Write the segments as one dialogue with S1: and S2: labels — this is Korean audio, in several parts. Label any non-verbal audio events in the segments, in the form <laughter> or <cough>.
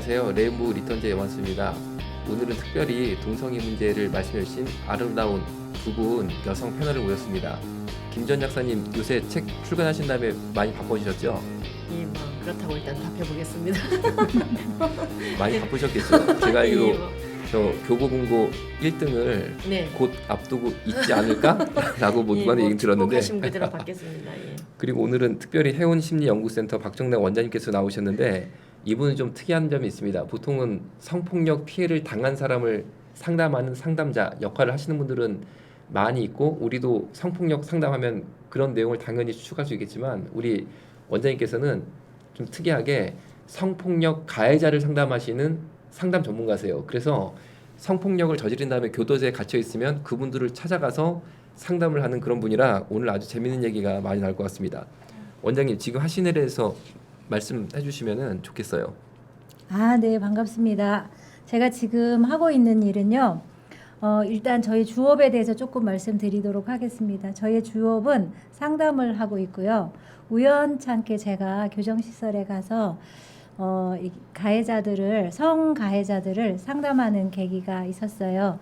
S1: 안녕하세요. 레인보우 리턴즈의 원수입니다. 오늘은 특별히 동성애 문제를 말씀해 주신 아름다운 두 분 여성 패널을 모셨습니다. 김전 작사님 요새 책 출간하신 다음에 많이 바빠지셨죠?
S2: 예, 뭐 그렇다고 일단 답해보겠습니다. <laughs>
S1: 많이 바쁘셨겠죠? 제가 알기로
S2: 예, 뭐,
S1: 저 교보문고 1등을
S2: 네.
S1: 곧 앞두고 있지 않을까? 라고 뭐
S2: 예, 뭐
S1: 얘기 들었는데
S2: 받겠습니다. 예.
S1: 그리고 오늘은 특별히 해운심리연구센터 박정남 원장님께서 나오셨는데 이분은 좀 특이한 점이 있습니다. 보통은 성폭력 피해를 당한 사람을 상담하는 상담자 역할을 하시는 분들은 많이 있고 우리도 성폭력 상담하면 그런 내용을 당연히 추측할 수 있겠지만 우리 원장님께서는 좀 특이하게 성폭력 가해자를 상담하시는 상담 전문가세요. 그래서 성폭력을 저지른 다음에 교도소에 갇혀 있으면 그분들을 찾아가서 상담을 하는 그런 분이라 오늘 아주 재밌는 얘기가 많이 나올 것 같습니다. 원장님 지금 하신 일에 대해서 말씀해 주시면 좋겠어요.
S3: 아, 네, 반갑습니다. 제가 지금 하고 있는 일은요. 어, 일단 저희 주업에 대해서 조금 말씀드리도록 하겠습니다. 저희 주업은 상담을 하고 있고요. 우연찮게 제가 교정시설에 가서 어, 이 가해자들을 성 가해자들을 상담하는 계기가 있었어요.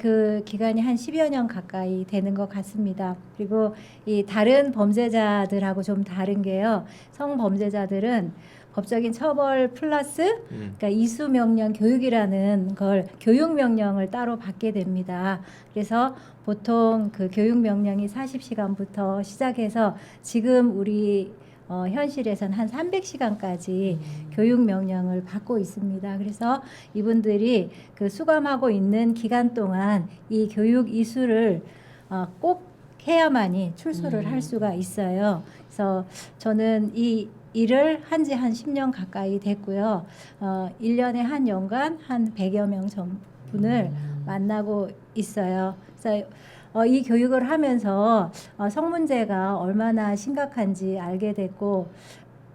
S3: 그 기간이 한 10여 년 가까이 되는 것 같습니다. 그리고 이 다른 범죄자들하고 좀 다른 게요. 성범죄자들은 법적인 처벌 플러스
S1: 음.
S3: 그러니까 이수 명령 교육이라는 걸 교육 명령을 따로 받게 됩니다. 그래서 보통 그 교육 명령이 40시간부터 시작해서 지금 우리 어, 현실에서는 한 300시간까지 교육 명령을 받고 있습니다. 그래서 이분들이 그 수감하고 있는 기간 동안 이 교육 이수를 어, 꼭 해야만이 출소를
S2: 음.
S3: 할 수가 있어요. 그래서 저는 이 일을 한 지 한 10년 가까이 됐고요. 어, 1년에 한 연간 한 100여 명전 분을 만나고 있어요. 그래서 어, 이 교육을 하면서 어, 성 문제가 얼마나 심각한지 알게 됐고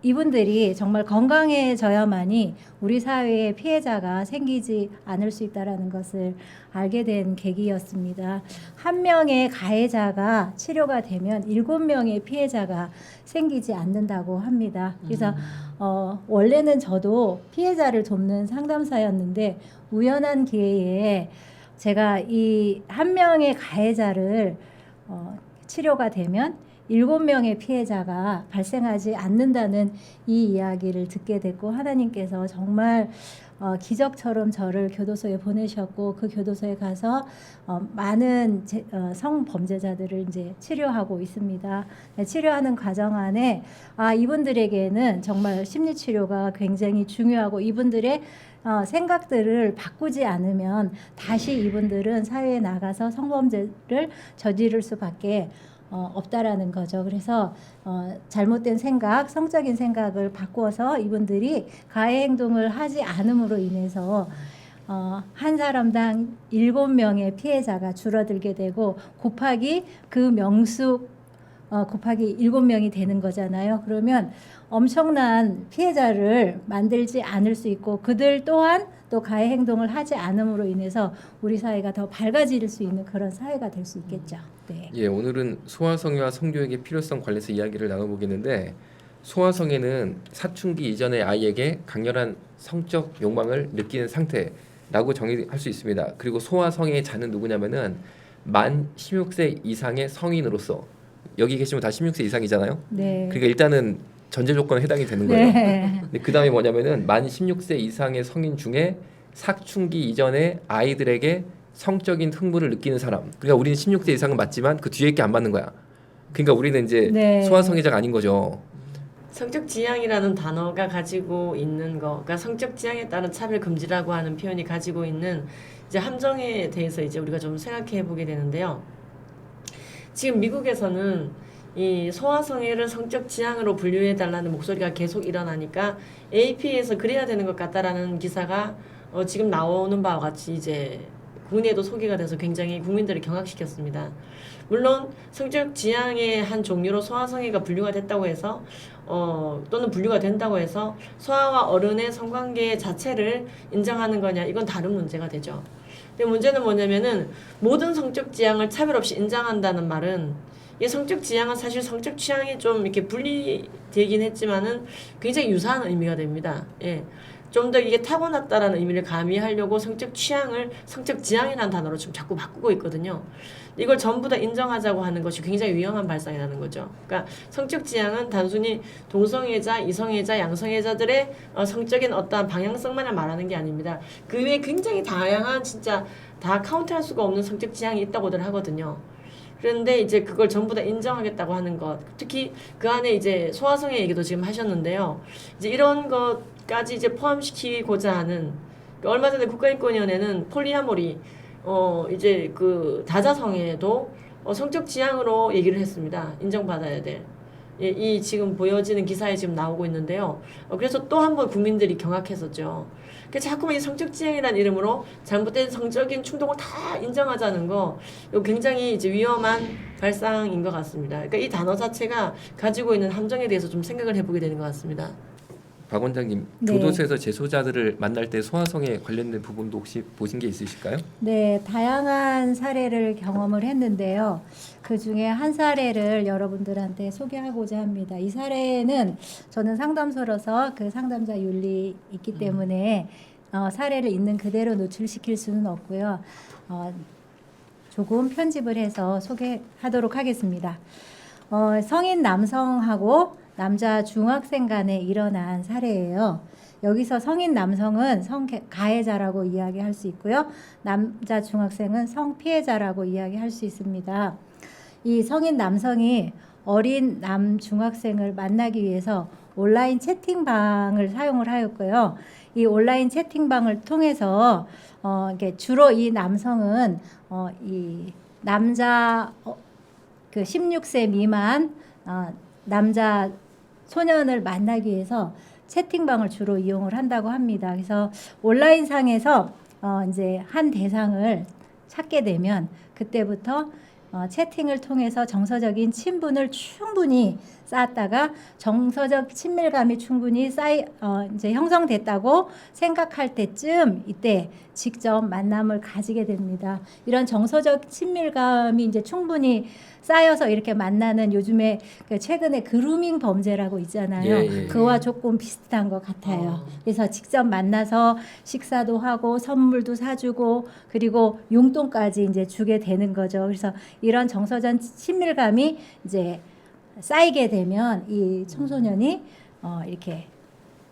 S3: 이분들이 정말 건강해져야만이 우리 사회에 피해자가 생기지 않을 수 있다라는 것을 알게 된 계기였습니다. 한 명의 가해자가 치료가 되면 일곱 명의 피해자가 생기지 않는다고 합니다. 그래서 어, 원래는 저도 피해자를 돕는 상담사였는데 우연한 기회에 제가 이 한 명의 가해자를 어, 치료가 되면 일곱 명의 피해자가 발생하지 않는다는 이 이야기를 듣게 됐고 하나님께서 정말 어, 기적처럼 저를 교도소에 보내셨고 그 교도소에 가서 어, 많은 제, 어, 성범죄자들을 이제 치료하고 있습니다. 네, 치료하는 과정 안에 아 이분들에게는 정말 심리 치료가 굉장히 중요하고 이분들의 어, 생각들을 바꾸지 않으면 다시 이분들은 사회에 나가서 성범죄를 저지를 수밖에 어, 없다라는 거죠. 그래서 어, 잘못된 생각, 성적인 생각을 바꾸어서 이분들이 가해 행동을 하지 않음으로 인해서 어, 한 사람당 일곱 명의 피해자가 줄어들게 되고 곱하기 그 명수 어, 곱하기 일곱 명이 되는 거잖아요. 그러면 엄청난 피해자를 만들지 않을 수 있고 그들 또한 또 가해 행동을 하지 않음으로 인해서 우리 사회가 더 밝아질 수 있는 그런 사회가 될 수 있겠죠. 네.
S1: 예, 오늘은 소아성애와 성교육의 필요성 관련해서 이야기를 나눠보겠는데 소아성애는 사춘기 이전의 아이에게 강렬한 성적 욕망을 느끼는 상태라고 정의할 수 있습니다. 그리고 소아성애의 자는 누구냐면은 만 16세 이상의 성인으로서 여기 계시면 다 16세 이상이잖아요.
S3: 네.
S1: 그러니까 일단은 전제 조건에 해당이 되는 거예요.
S3: 네.
S1: 근데 그 다음에 뭐냐면은 만 16세 이상의 성인 중에 사춘기 이전에 아이들에게 성적인 흥분을 느끼는 사람. 그러니까 우리는 16세 이상은 맞지만 그 뒤에 게 안 맞는 거야. 그러니까 우리는 이제
S3: 네.
S1: 소아성애자가 아닌 거죠.
S2: 성적 지향이라는 단어가 가지고 있는 거, 그러니까 성적 지향에 따른 차별 금지라고 하는 표현이 가지고 있는 이제 함정에 대해서 이제 우리가 좀 생각해 보게 되는데요. 지금 미국에서는 이 소아성애를 성적 지향으로 분류해 달라는 목소리가 계속 일어나니까 AP에서 그래야 되는 것 같다라는 기사가 어, 지금 나오는 바와 같이 이제 국내에도 소개가 돼서 굉장히 국민들을 경악시켰습니다. 물론 성적 지향의 한 종류로 소아성애가 분류가 됐다고 해서 어, 또는 분류가 된다고 해서 소아와 어른의 성관계 자체를 인정하는 거냐 이건 다른 문제가 되죠. 근데 문제는 뭐냐면은 모든 성적 지향을 차별 없이 인정한다는 말은 이 성적 지향은 사실 성적 취향이 좀 이렇게 분리되긴 했지만은 굉장히 유사한 의미가 됩니다. 예. 좀 더 이게 타고났다라는 의미를 가미하려고 성적 취향을 성적 지향이라는 단어로 지금 자꾸 바꾸고 있거든요. 이걸 전부 다 인정하자고 하는 것이 굉장히 위험한 발상이라는 거죠. 그러니까 성적 지향은 단순히 동성애자, 이성애자, 양성애자들의 어, 성적인 어떠한 방향성만을 말하는 게 아닙니다. 그 외에 굉장히 다양한 진짜 다 카운트할 수가 없는 성적 지향이 있다고들 하거든요. 그런데 이제 그걸 전부 다 인정하겠다고 하는 것, 특히 그 안에 이제 소아성애 얘기도 지금 하셨는데요. 이제 이런 것까지 이제 포함시키고자 하는 그 얼마 전에 국가인권위원회는 폴리아모리 어 이제 그 다자성애도 어, 성적 지향으로 얘기를 했습니다. 인정받아야 될. 예, 이 지금 보여지는 기사에 지금 나오고 있는데요. 어, 그래서 또 한 번 국민들이 경악했었죠. 그 자꾸만 이 성적 지향이라는 이름으로 잘못된 성적인 충동을 다 인정하자는 거, 이거 굉장히 이제 위험한 발상인 것 같습니다. 그러니까 이 단어 자체가 가지고 있는 함정에 대해서 좀 생각을 해보게 되는 것 같습니다.
S1: 박 원장님
S3: 네.
S1: 교도소에서 재소자들을 만날 때 소아성에 관련된 부분도 혹시 보신 게 있으실까요?
S3: 네, 다양한 사례를 경험을 했는데요. 그 중에 한 사례를 여러분들한테 소개하고자 합니다. 이 사례는 저는 상담소로서 그 상담자 윤리 있기 때문에 어, 사례를 있는 그대로 노출시킬 수는 없고요. 어, 조금 편집을 해서 소개하도록 하겠습니다. 어, 성인 남성하고 남자 중학생 간에 일어난 사례예요. 여기서 성인 남성은 성 가해자라고 이야기할 수 있고요. 남자 중학생은 성 피해자라고 이야기할 수 있습니다. 이 성인 남성이 어린 남 중학생을 만나기 위해서 온라인 채팅방을 사용을 하였고요. 이 온라인 채팅방을 통해서 어 이게 주로 이 남성은 어 이 남자 어, 그 16세 미만 어, 남자 소년을 만나기 위해서 채팅방을 주로 이용을 한다고 합니다. 그래서 온라인상에서 어 이제 한 대상을 찾게 되면 그때부터 어 채팅을 통해서 정서적인 친분을 충분히 쌓았다가 정서적 친밀감이 충분히 쌓이 어 이제 형성됐다고 생각할 때쯤 이때 직접 만남을 가지게 됩니다. 이런 정서적 친밀감이 이제 충분히 쌓여서 이렇게 만나는 요즘에 그 최근에 그루밍 범죄라고 있잖아요.
S1: 예, 예.
S3: 그와 조금 비슷한 것 같아요.
S2: 어.
S3: 그래서 직접 만나서 식사도 하고 선물도 사주고 그리고 용돈까지 이제 주게 되는 거죠. 그래서 이런 정서적 친밀감이 이제 쌓이게 되면 이 청소년이 어 이렇게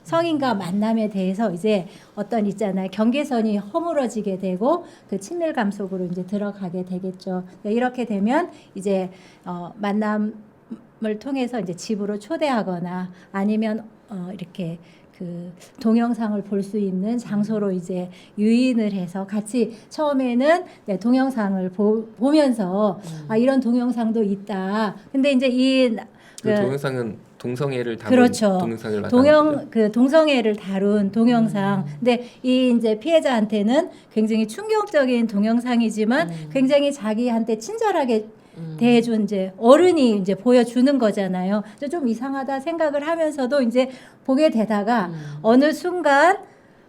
S3: 성인과 만남에 대해서 이제 어떤 있잖아요 경계선이 허물어지게 되고 그 친밀감 속으로 이제 들어가게 되겠죠. 이렇게 되면 이제 어 만남을 통해서 이제 집으로 초대하거나 아니면 어 이렇게 그 동영상을 볼 수 있는 장소로 이제 유인을 해서 같이 처음에는 네, 동영상을 보, 보면서 아 이런 동영상도 있다. 근데 이제 이
S1: 그
S3: 그
S1: 동영상은 동성애를 담은
S3: 그렇죠.
S1: 동영상을.
S3: 동영 그 동성애를 다룬 동영상. 근데 이 이제 피해자한테는 굉장히 충격적인 동영상이지만
S2: 음.
S3: 굉장히 자기한테 친절하게
S2: 음.
S3: 대해준 이제 어른이 이제 보여주는 거잖아요. 그래서 좀 이상하다 생각을 하면서도 이제 보게 되다가
S2: 음.
S3: 어느 순간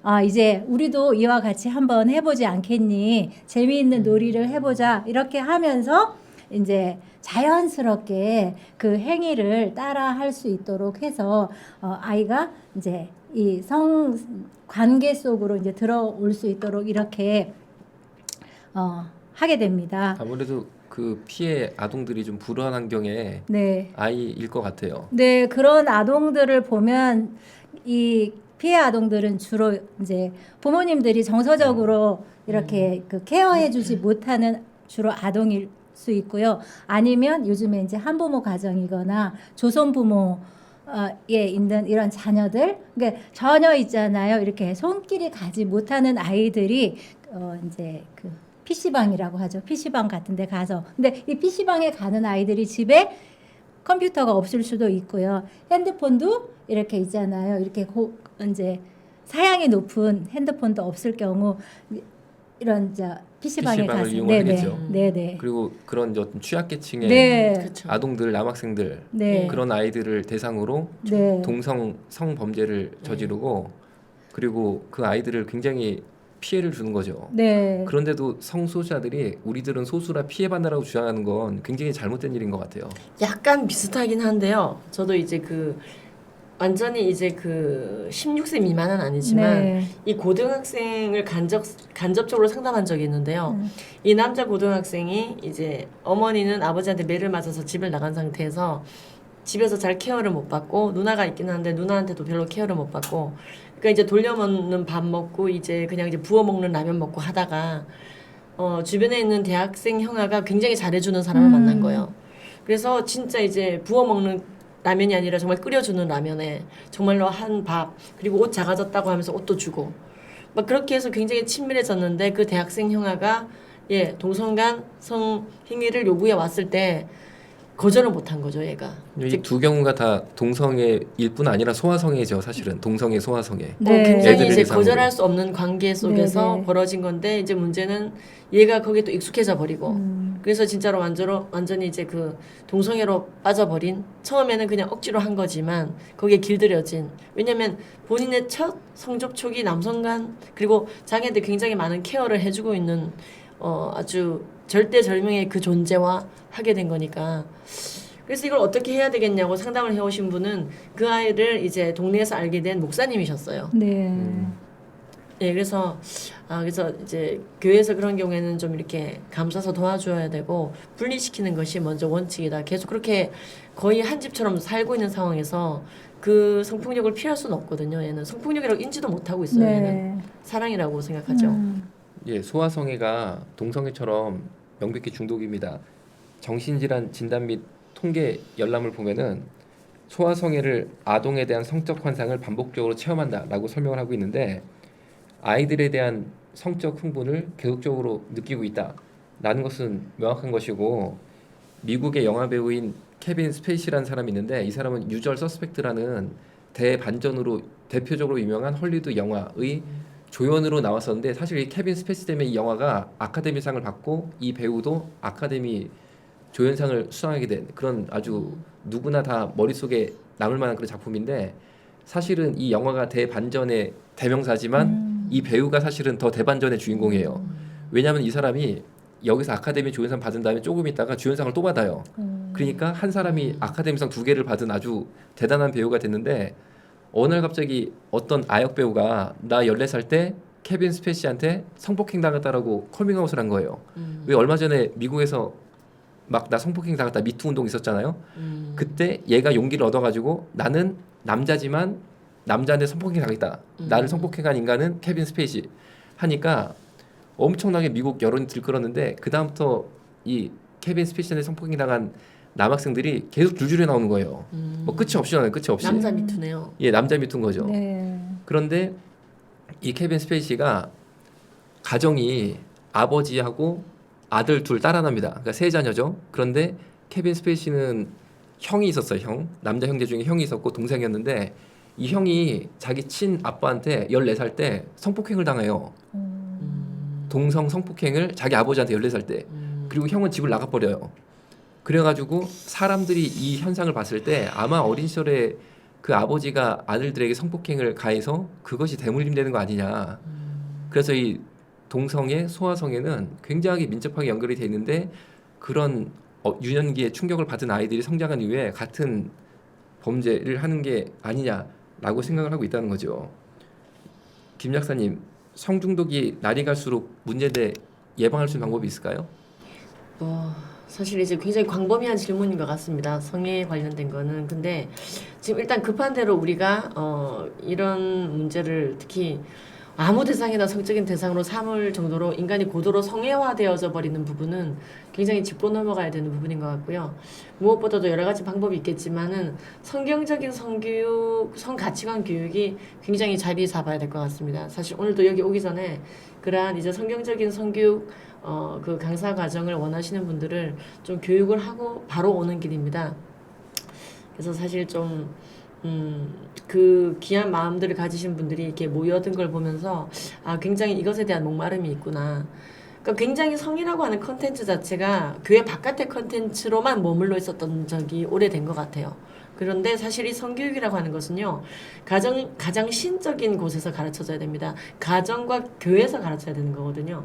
S3: 아 이제 우리도 이와 같이 한번 해보지 않겠니? 재미있는 놀이를 해보자 이렇게 하면서 이제 자연스럽게 그 행위를 따라 할 수 있도록 해서 어, 아이가 이제 이 성 관계 속으로 이제 들어올 수 있도록 이렇게 어, 하게 됩니다.
S1: 아무래도 그 피해 아동들이 좀 불우한 환경에
S3: 네.
S1: 아이일 것 같아요.
S3: 네, 그런 아동들을 보면 이 피해 아동들은 주로 이제 부모님들이 정서적으로 이렇게 그 케어해주지 못하는 주로 아동일 수 있고요. 아니면 요즘에 이제 한부모 가정이거나 조선 부모 에 있는 이런 자녀들, 그러니까 전혀 있잖아요. 이렇게 손길이 가지 못하는 아이들이 어 이제 그 PC방이라고 하죠. PC방 같은 데 가서. 근데 이 PC방에 가는 아이들이 집에 컴퓨터가 없을 수도 있고요. 핸드폰도 이렇게 있잖아요. 이렇게 고, 이제 사양이 높은 핸드폰도 없을 경우 이런 저 PC방에
S1: PC방을
S3: 가서
S1: 이용을 하겠죠.
S3: 네네.
S1: 그리고 그런 이제 어떤 취약계층의
S3: 네.
S1: 아동들, 남학생들
S3: 네.
S1: 그런 아이들을 대상으로
S3: 네.
S1: 동성 성범죄를 저지르고 그리고 그 아이들을 굉장히 피해를 주는 거죠.
S3: 네.
S1: 그런데도 성소수자들이 우리들은 소수라 피해받느라고 주장하는 건 굉장히 잘못된 일인 것 같아요.
S2: 약간 비슷하긴 한데요. 저도 이제 그 완전히 이제 그 16세 미만은 아니지만
S3: 네.
S2: 이 고등학생을 간접 간접적으로 상담한 적이 있는데요.
S3: 음.
S2: 이 남자 고등학생이 이제 어머니는 아버지한테 매를 맞아서 집을 나간 상태에서 집에서 잘 케어를 못 받고 누나가 있긴 한데 누나한테도 별로 케어를 못 받고 그러니까 이제 돌려 먹는 밥 먹고 이제 그냥 이제 부어 먹는 라면 먹고 하다가 어 주변에 있는 대학생 형아가 굉장히 잘해주는 사람을
S3: 음.
S2: 만난 거예요. 그래서 진짜 이제 부어 먹는 라면이 아니라 정말 끓여주는 라면에 정말로 한 밥 그리고 옷 작아졌다고 하면서 옷도 주고 막 그렇게 해서 굉장히 친밀해졌는데 그 대학생 형아가 예 동성간 성 행위를 요구해 왔을 때 거절을 못한 거죠 얘가
S1: 이 두 경우가 다 동성애일 뿐 아니라 소아성애죠 사실은 동성애 소아성애
S2: 어, 굉장히
S1: 애들을
S2: 이제
S1: 대상으로.
S2: 거절할 수 없는 관계 속에서
S3: 네, 네.
S2: 벌어진 건데 이제 문제는 얘가 거기에 또 익숙해져 버리고
S3: 음.
S2: 그래서 진짜로 완전로 완전히 이제 그 동성애로 빠져버린 처음에는 그냥 억지로 한 거지만 거기에 길들여진 왜냐면 본인의 첫 성접촉이 남성간 그리고 자기한테 굉장히 많은 케어를 해주고 있는 어 아주 절대절명의 그 존재와 하게 된 거니까 그래서 이걸 어떻게 해야 되겠냐고 상담을 해오신 분은 그 아이를 이제 동네에서 알게 된 목사님이셨어요.
S3: 네.
S1: 음.
S2: 예, 그래서 아 그래서 이제 교회에서 그런 경우에는 좀 이렇게 감싸서 도와줘야 되고 분리시키는 것이 먼저 원칙이다. 계속 그렇게 거의 한 집처럼 살고 있는 상황에서 그 성폭력을 피할 수는 없거든요. 얘는 성폭력이라고 인지도 못 하고 있어요. 얘는
S3: 네.
S2: 사랑이라고 생각하죠.
S3: 음.
S1: 예, 소아성애가 동성애처럼 명백히 중독입니다. 정신질환 진단 및 통계 열람을 보면은 소아성애를 아동에 대한 성적 환상을 반복적으로 체험한다라고 설명을 하고 있는데 아이들에 대한 성적 흥분을 계속적으로 느끼고 있다라는 것은 명확한 것이고 미국의 영화 배우인 케빈 스페이시라는 사람이 있는데 이 사람은 유절 서스펙트라는 대반전으로 대표적으로 유명한 헐리우드 영화의 조연으로 나왔었는데 사실 이 케빈 스페이시 때문에 이 영화가 아카데미상을 받고 이 배우도 아카데미 조연상을 수상하게 된 그런 아주 누구나 다 머릿속에 남을 만한 그런 작품인데 사실은 이 영화가 대반전의 대명사지만
S3: 음.
S1: 이 배우가 사실은 더 대반전의 주인공이에요. 왜냐하면 이 사람이 여기서 아카데미 조연상 받은 다음에 조금 있다가 주연상을 또 받아요.
S3: 음.
S1: 그러니까 한 사람이 아카데미상 두 개를 받은 아주 대단한 배우가 됐는데 어느 날 갑자기 어떤 아역 배우가 나 14살 때 케빈 스페이시한테 성폭행 당했다라고 커밍아웃을 한 거예요.
S2: 음,
S1: 왜 얼마 전에 미국에서 막 나 성폭행 당했다 미투 운동 있었잖아요.
S2: 음,
S1: 그때 얘가 용기를 얻어가지고 나는 남자지만 남자한테 성폭행 당했다.
S2: 음.
S1: 나를 성폭행한 인간은 케빈 스페이시 하니까 엄청나게 미국 여론이 들끓었는데 그 다음부터 이 케빈 스페이시한테 성폭행 당한 남학생들이 계속 줄줄이 나오는 거예요.
S2: 음.
S1: 뭐 끝이 없이 나와요. 끝이 없이.
S2: 남자 미투네요.
S1: 예, 남자 미투인 거죠.
S3: 네.
S1: 그런데 이 케빈 스페이시가 가정이 아버지하고 아들 둘 딸 하나입니다. 그러니까 세 자녀죠. 그런데 케빈 스페이시는 형이 있었어요. 형 남자 형제 중에 형이 있었고 동생이었는데 이 형이 자기 친 아빠한테 14살 때 성폭행을 당해요.
S3: 음.
S2: 음,
S1: 동성 성폭행을 자기 아버지한테 14살 때.
S2: 음,
S1: 그리고 형은 집을 나가버려요. 그래가지고 사람들이 이 현상을 봤을 때 아마 어린 시절에 그 아버지가 아들들에게 성폭행을 가해서 그것이 대물림되는 거 아니냐.
S2: 음.
S1: 그래서 이 동성애, 소아성애는 굉장히 민첩하게 연결이 돼 있는데 그런 어, 유년기에 충격을 받은 아이들이 성장한 이후에 같은 범죄를 하는 게 아니냐라고 생각을 하고 있다는 거죠. 김 약사님, 성중독이 날이 갈수록 문제돼 예방할 수 있는 방법이 있을까요?
S2: 뭐 사실 이제 굉장히 광범위한 질문인 것 같습니다. 성에 관련된 거는 근데 지금 일단 급한 대로 우리가 어 이런 문제를 특히 아무 대상이나 성적인 대상으로 삼을 정도로 인간이 고도로 성애화되어져 버리는 부분은 굉장히 짚고 넘어가야 되는 부분인 것 같고요. 무엇보다도 여러 가지 방법이 있겠지만은 성경적인 성교육, 성가치관 교육이 굉장히 자리 잡아야 될 것 같습니다. 사실 오늘도 여기 오기 전에 그러한 이제 성경적인 성교육 어, 그 강사 과정을 원하시는 분들을 좀 교육을 하고 바로 오는 길입니다. 그래서 사실 좀, 음, 그 귀한 마음들을 가지신 분들이 이렇게 모여든 걸 보면서 아, 굉장히 이것에 대한 목마름이 있구나. 그러니까 굉장히 성이라고 하는 컨텐츠 자체가 교회 바깥의 컨텐츠로만 머물러 있었던 적이 오래된 것 같아요. 그런데 사실 이 성교육이라고 하는 것은요, 가정, 가장 신적인 곳에서 가르쳐져야 됩니다. 가정과 교회에서 가르쳐야 되는 거거든요.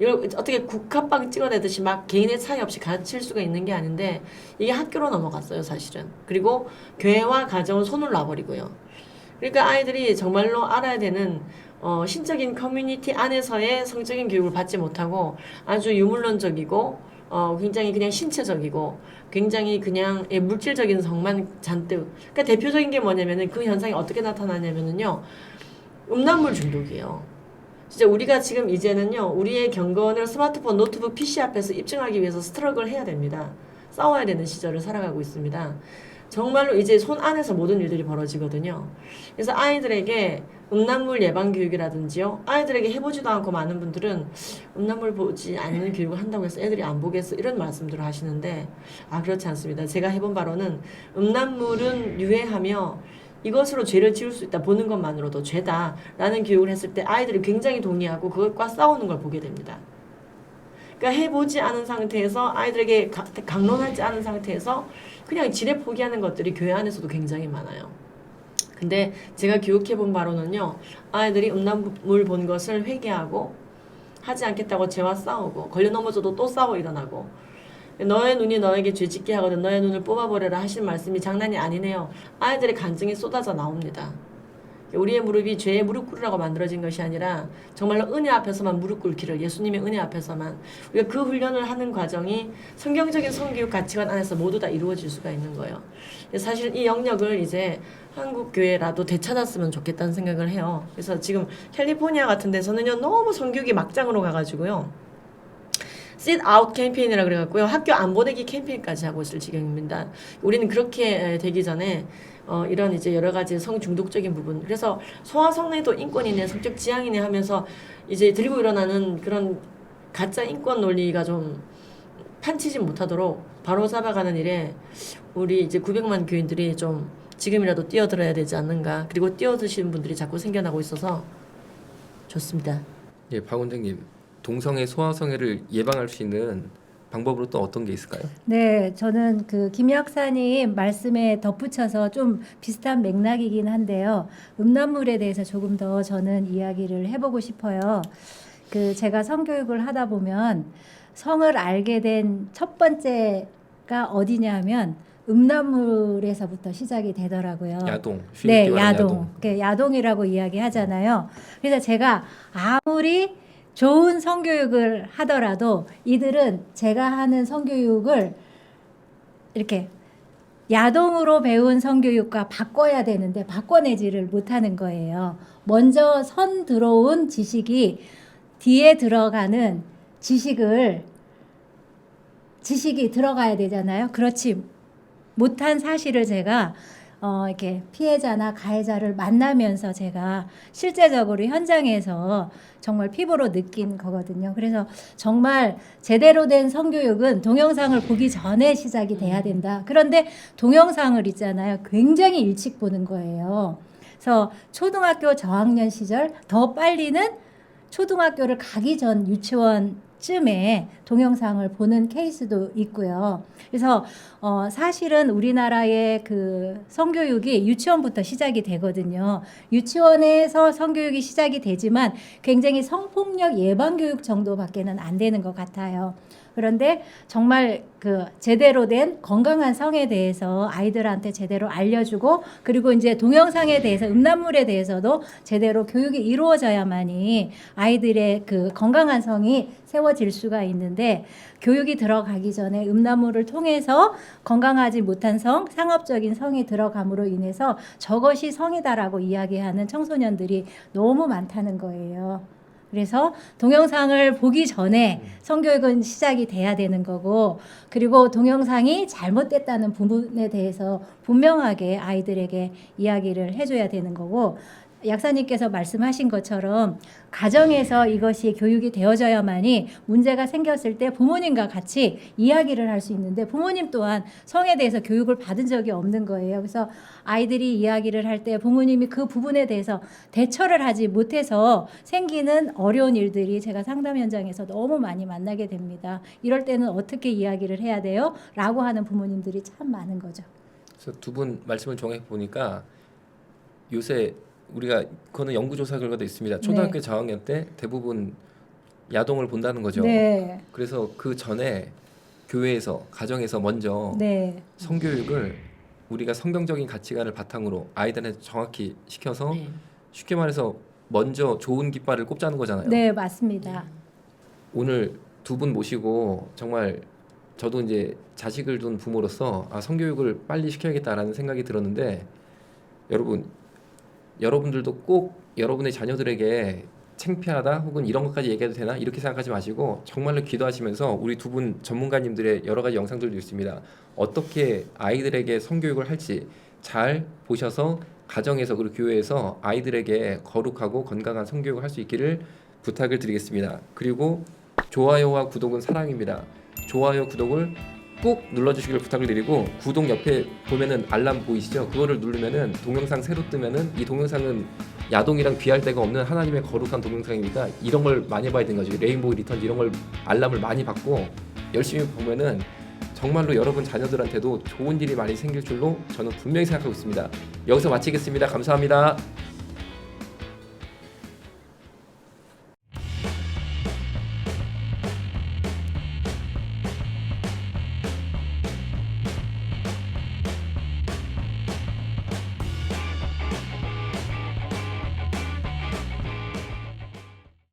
S2: 이걸 어떻게 국화빵 찍어내듯이 막 개인의 차이 없이 가르칠 수가 있는 게 아닌데 이게 학교로 넘어갔어요 사실은. 그리고 교회와 가정은 손을 놔버리고요. 그러니까 아이들이 정말로 알아야 되는 어, 신적인 커뮤니티 안에서의 성적인 교육을 받지 못하고 아주 유물론적이고 어, 굉장히 그냥 신체적이고 굉장히 그냥 예, 물질적인 성만 잔뜩. 그러니까 대표적인 게 뭐냐면은 그 현상이 어떻게 나타나냐면은요. 음란물 중독이에요. 진짜 우리가 지금 이제는요 우리의 경건을 스마트폰, 노트북, PC 앞에서 입증하기 위해서 스트럭을 해야 됩니다. 싸워야 되는 시절을 살아가고 있습니다. 정말로 이제 손 안에서 모든 일들이 벌어지거든요. 그래서 아이들에게 음란물 예방 교육이라든지요. 아이들에게 해보지도 않고 많은 분들은 음란물 보지 않는 교육을 한다고 해서 애들이 안 보겠어 이런 말씀들을 하시는데 아 그렇지 않습니다. 제가 해본 바로는 음란물은 유해하며 이것으로 죄를 지을 수 있다 보는 것만으로도 죄다 라는 교육을 했을 때 아이들이 굉장히 동의하고 그것과 싸우는 걸 보게 됩니다. 그러니까 해보지 않은 상태에서 아이들에게 가- 강론하지 않은 상태에서 그냥 지레 포기하는 것들이 교회 안에서도 굉장히 많아요. 근데 제가 교육해 본 바로는요, 아이들이 음란물 본 것을 회개하고 하지 않겠다고 죄와 싸우고 걸려 넘어져도 또 싸워 일어나고 너의 눈이 너에게 죄짓게 하거든 너의 눈을 뽑아버려라 하신 말씀이 장난이 아니네요. 아이들의 간증이 쏟아져 나옵니다. 우리의 무릎이 죄의 무릎 꿇으라고 만들어진 것이 아니라 정말로 은혜 앞에서만 무릎 꿇기를 예수님의 은혜 앞에서만 우리가 그 훈련을 하는 과정이 성경적인 성교육 가치관 안에서 모두 다 이루어질 수가 있는 거예요. 사실 이 영역을 이제 한국 교회라도 되찾았으면 좋겠다는 생각을 해요. 그래서 지금 캘리포니아 같은 데서는요 너무 성교육이 막장으로 가가지고요. Out 캠페인이라 그래갖고요 학교 안 보내기 캠페인까지 하고 있을 지경입니다. 우리는 그렇게 되기 전에 어, 이런 이제 여러 가지 성 중독적인 부분 그래서 소아성애도 인권이네 성적 지향이네 하면서 이제 들고 일어나는 그런 가짜 인권 논리가 좀 판치지 못하도록 바로 잡아가는 일에 우리 이제 900만 교인들이 좀 지금이라도 뛰어들어야 되지 않는가 그리고 뛰어드시는 분들이 자꾸 생겨나고 있어서 좋습니다.
S1: 예, 박 원장님 동성애 소아성애를 예방할 수 있는 방법으로 또 어떤 게 있을까요?
S3: 네, 저는 그 김 약사님 말씀에 덧붙여서 좀 비슷한 맥락이긴 한데요. 음란물에 대해서 조금 더 저는 이야기를 해보고 싶어요. 그 제가 성교육을 하다 보면 성을 알게 된 첫 번째가 어디냐면 음란물에서부터 시작이 되더라고요.
S1: 야동,
S3: 네,
S1: 말하면
S3: 야동. 그 야동이라고 이야기하잖아요. 그래서 제가 아무리 좋은 성교육을 하더라도 이들은 제가 하는 성교육을 이렇게 야동으로 배운 성교육과 바꿔야 되는데 바꿔내지를 못하는 거예요. 먼저 선 들어온 지식이 뒤에 들어가는 지식을 지식이 들어가야 되잖아요. 그렇지 못한 사실을 제가 어, 이렇게 피해자나 가해자를 만나면서 제가 실제적으로 현장에서 정말 피부로 느낀 거거든요. 그래서 정말 제대로 된 성교육은 동영상을 보기 전에 시작이 돼야 된다. 그런데 동영상을 있잖아요. 굉장히 일찍 보는 거예요. 그래서 초등학교 저학년 시절 더 빨리는 초등학교를 가기 전 유치원 쯤에 동영상을 보는 케이스도 있고요. 그래서 어, 사실은 우리나라의 그 성교육이 유치원부터 시작이 되거든요. 유치원에서 성교육이 시작이 되지만 굉장히 성폭력 예방 교육 정도밖에는 안 되는 것 같아요. 그런데 정말 그 제대로 된 건강한 성에 대해서 아이들한테 제대로 알려주고 그리고 이제 동영상에 대해서 음란물에 대해서도 제대로 교육이 이루어져야만이 아이들의 그 건강한 성이 세워질 수가 있는데 교육이 들어가기 전에 음란물을 통해서 건강하지 못한 성, 상업적인 성이 들어감으로 인해서 저것이 성이다라고 이야기하는 청소년들이 너무 많다는 거예요. 그래서 동영상을 보기 전에 성교육은 시작이 돼야 되는 거고 그리고 동영상이 잘못됐다는 부분에 대해서 분명하게 아이들에게 이야기를 해줘야 되는 거고 약사님께서 말씀하신 것처럼 가정에서 이것이 교육이 되어져야만이 문제가 생겼을 때 부모님과 같이 이야기를 할 수 있는데 부모님 또한 성에 대해서 교육을 받은 적이 없는 거예요. 그래서 아이들이 이야기를 할 때 부모님이 그 부분에 대해서 대처를 하지 못해서 생기는 어려운 일들이 제가 상담 현장에서 너무 많이 만나게 됩니다. 이럴 때는 어떻게 이야기를 해야 돼요? 라고 하는 부모님들이 참 많은 거죠.
S1: 그래서 두 분 말씀을 종합해 보니까 요새 우리가 그거는 연구 조사 결과도 있습니다. 초등학교 저학년 때 대부분 야동을 본다는 거죠.
S3: 네,
S1: 그래서 그 전에 교회에서 가정에서 먼저
S3: 네,
S1: 성교육을 우리가 성경적인 가치관을 바탕으로 아이들한테 정확히 시켜서
S2: 네.
S1: 쉽게 말해서 먼저 좋은 깃발을 꼽자는 거잖아요.
S3: 네 맞습니다.
S1: 오늘 두 분 모시고 정말 저도 이제 자식을 둔 부모로서 아, 성교육을 빨리 시켜야겠다라는 생각이 들었는데 여러분 여러분들도 꼭 여러분의 자녀들에게 창피하다 혹은 이런 것까지 얘기해도 되나 이렇게 생각하지 마시고 정말로 기도하시면서 우리 두 분 전문가님들의 여러 가지 영상들도 있습니다. 어떻게 아이들에게 성교육을 할지 잘 보셔서 가정에서 그리고 교회에서 아이들에게 거룩하고 건강한 성교육을 할 수 있기를 부탁을 드리겠습니다. 그리고 좋아요와 구독은 사랑입니다. 좋아요, 구독을 꼭 눌러주시길 부탁을 드리고 구독 옆에 보면은 알람 보이시죠? 그거를 누르면은 동영상 새로 뜨면은 이 동영상은 야동이랑 비할 데가 없는 하나님의 거룩한 동영상이니까 이런 걸 많이 봐야 되는 거죠. 레인보우 리턴즈 이런 걸 알람을 많이 받고 열심히 보면은 정말로 여러분 자녀들한테도 좋은 일이 많이 생길 줄로 저는 분명히 생각하고 있습니다. 여기서 마치겠습니다. 감사합니다.